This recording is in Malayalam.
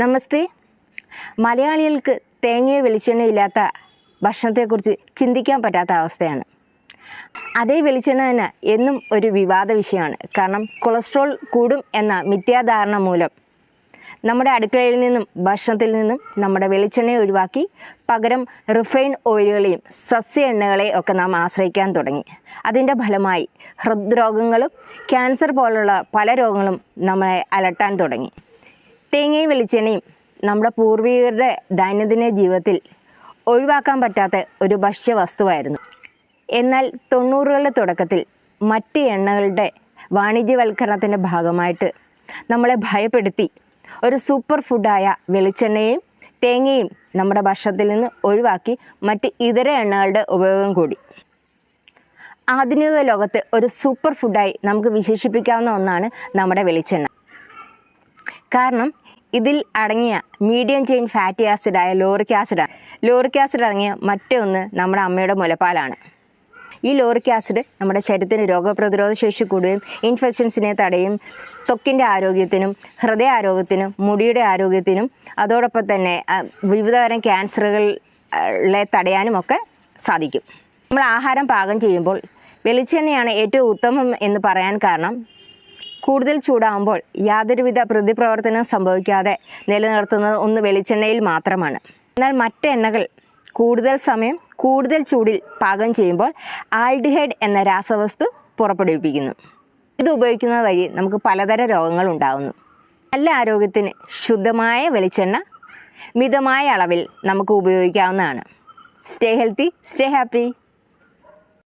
നമസ്തേ. മലയാളികൾക്ക് തേങ്ങയോ വെളിച്ചെണ്ണയോ ഇല്ലാത്ത ഭക്ഷണത്തെക്കുറിച്ച് ചിന്തിക്കാൻ പറ്റാത്ത അവസ്ഥയാണ്. അതേ വെളിച്ചെണ്ണ തന്നെ എന്നും ഒരു വിവാദ വിഷയമാണ്. കാരണം കൊളസ്ട്രോൾ കൂടും എന്ന മിഥ്യാധാരണ മൂലം നമ്മുടെ അടുക്കളയിൽ നിന്നും ഭക്ഷണത്തിൽ നിന്നും നമ്മുടെ വെളിച്ചെണ്ണയെ ഒഴിവാക്കി പകരം റിഫൈൻ ഓയിലുകളെയും സസ്യ എണ്ണകളെയും ഒക്കെ നാം ആശ്രയിക്കാൻ തുടങ്ങി. അതിന്റെ ഫലമായി ഹൃദ്രോഗങ്ങളും ക്യാൻസർ പോലുള്ള പല രോഗങ്ങളും നമ്മളെ അലട്ടാൻ തുടങ്ങി. തേങ്ങയും വെളിച്ചെണ്ണയും നമ്മുടെ പൂർവികരുടെ ദൈനംദിന ജീവിതത്തിൽ ഒഴിവാക്കാൻ പറ്റാത്ത ഒരു ഭക്ഷ്യവസ്തുവായിരുന്നു. എന്നാൽ തൊണ്ണൂറുകളുടെ തുടക്കത്തിൽ മറ്റ് എണ്ണകളുടെ വാണിജ്യവൽക്കരണത്തിന്റെ ഭാഗമായിട്ട് നമ്മളെ ഭയപ്പെടുത്തി ഒരു സൂപ്പർ ഫുഡായ വെളിച്ചെണ്ണയും തേങ്ങയും നമ്മുടെ ഭക്ഷണത്തിൽ നിന്ന് ഒഴിവാക്കി മറ്റ് ഇതര എണ്ണകളുടെ ഉപയോഗം കൂടി. ആധുനിക ലോകത്ത് ഒരു സൂപ്പർ ഫുഡായി നമുക്ക് വിശേഷിപ്പിക്കാവുന്ന ഒന്നാണ് നമ്മുടെ വെളിച്ചെണ്ണ. കാരണം ഇതിൽ അടങ്ങിയ മീഡിയം ചെയിൻ ഫാറ്റി ആസിഡായ ലോറിക് ആസിഡാണ് ലോറിക് ആസിഡ് അടങ്ങിയ മറ്റൊന്ന് നമ്മുടെ അമ്മയുടെ മുലപ്പാലാണ്. ഈ ലോറിക് ആസിഡ് നമ്മുടെ ശരീരത്തിന് രോഗപ്രതിരോധ ശേഷി കൂടുകയും ഇൻഫെക്ഷൻസിനെ തടയും ത്വക്കിന്റെ ആരോഗ്യത്തിനും ഹൃദയ ആരോഗ്യത്തിനും മുടിയുടെ ആരോഗ്യത്തിനും അതോടൊപ്പം തന്നെ വിവിധതരം ക്യാൻസറുകളെ തടയാനും ഒക്കെ സാധിക്കും. നമ്മൾ ആഹാരം പാകം ചെയ്യുമ്പോൾ വെളിച്ചെണ്ണയാണ് ഏറ്റവും ഉത്തമം എന്ന് പറയാൻ കാരണം കൂടുതൽ ചൂടാകുമ്പോൾ യാതൊരുവിധ പ്രതിപ്രവർത്തനം സംഭവിക്കാതെ നിലനിർത്തുന്നത് ഒന്ന് വെളിച്ചെണ്ണയിൽ മാത്രമാണ്. എന്നാൽ മറ്റ് എണ്ണകൾ കൂടുതൽ സമയം കൂടുതൽ ചൂടിൽ പാകം ചെയ്യുമ്പോൾ ആൽഡിഹൈഡ് എന്ന രാസവസ്തു പുറപ്പെടുവിപ്പിക്കുന്നു. ഇത് ഉപയോഗിക്കുന്നത് വഴി നമുക്ക് പലതരം രോഗങ്ങൾ ഉണ്ടാകുന്നു. നല്ല ആരോഗ്യത്തിന് ശുദ്ധമായ വെളിച്ചെണ്ണ മിതമായ അളവിൽ നമുക്ക് ഉപയോഗിക്കാവുന്നതാണ്. Stay healthy stay happy